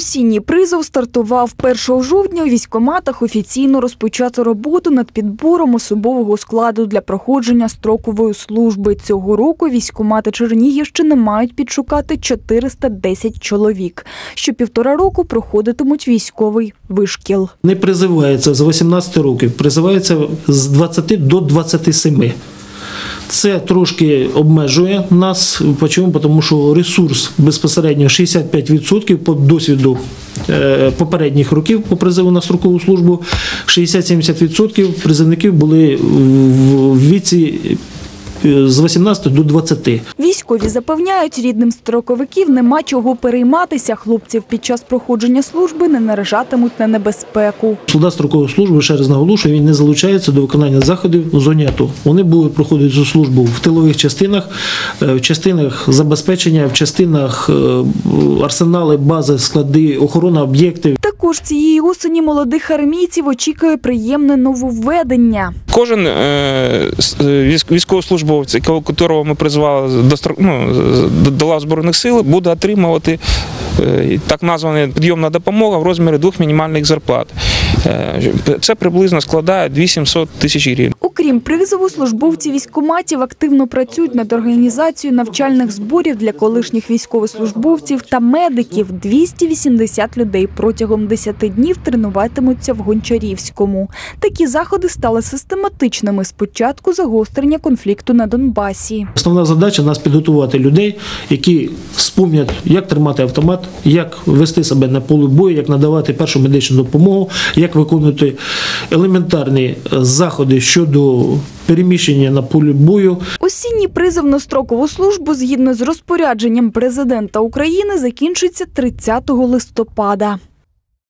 Осінній призов стартував 1 жовтня. У військкоматах офіційно розпочато роботу над підбором особового складу для проходження строкової служби. Цього року військкомати Чернігівщини мають підшукати 410 чоловік. Що півтора року проходитимуть військовий вишкіл. Не призивається з 18 років, призивається з 20 до 27. Це трошки обмежує нас. Чому? Тому що ресурс безпосередньо 65% по досвіду е, попередніх років по призиву на строкову службу. 60-70% призивників були в віці е, з 18 до 20. Військові запевняють, рідним строковиків нема чого перейматися. Хлопців під час проходження служби не наражатимуть на небезпеку. Солдат строкової служби, ще раз наголошую, він не залучається до виконання заходів у зоні АТО. Вони будуть проходити цю службу в тилових частинах, е, в частинах забезпечення, в частинах е, арсенали, бази, склади, охорона об'єктів. Також цієї осені молодих армійців очікує приємне нововведення. Кожен е, е, військовослужбовець, якого ми призвали ну, до- до лав Збройних сил, буде отримувати е, так названа підйомна допомога в розмірі двох мінімальних зарплат. Е, Це приблизно складає 2700 тисяч гривень. Окрім призову, службовці військкоматів активно працюють над організацією навчальних зборів для колишніх військовослужбовців та медиків. 280 людей протягом 10 днів тренуватимуться в Гончарівському. Такі заходи стали систематичними з початку загострення конфлікту на Донбасі. Основна задача нас підготувати людей, які спомнять, як тримати автомат, як вести себе на полі бою, як надавати першу медичну допомогу, як виконувати елементарні е, заходи щодо переміщення на полі бою. Осінній призов на строкову службу згідно з розпорядженням президента України закінчиться 30 листопада.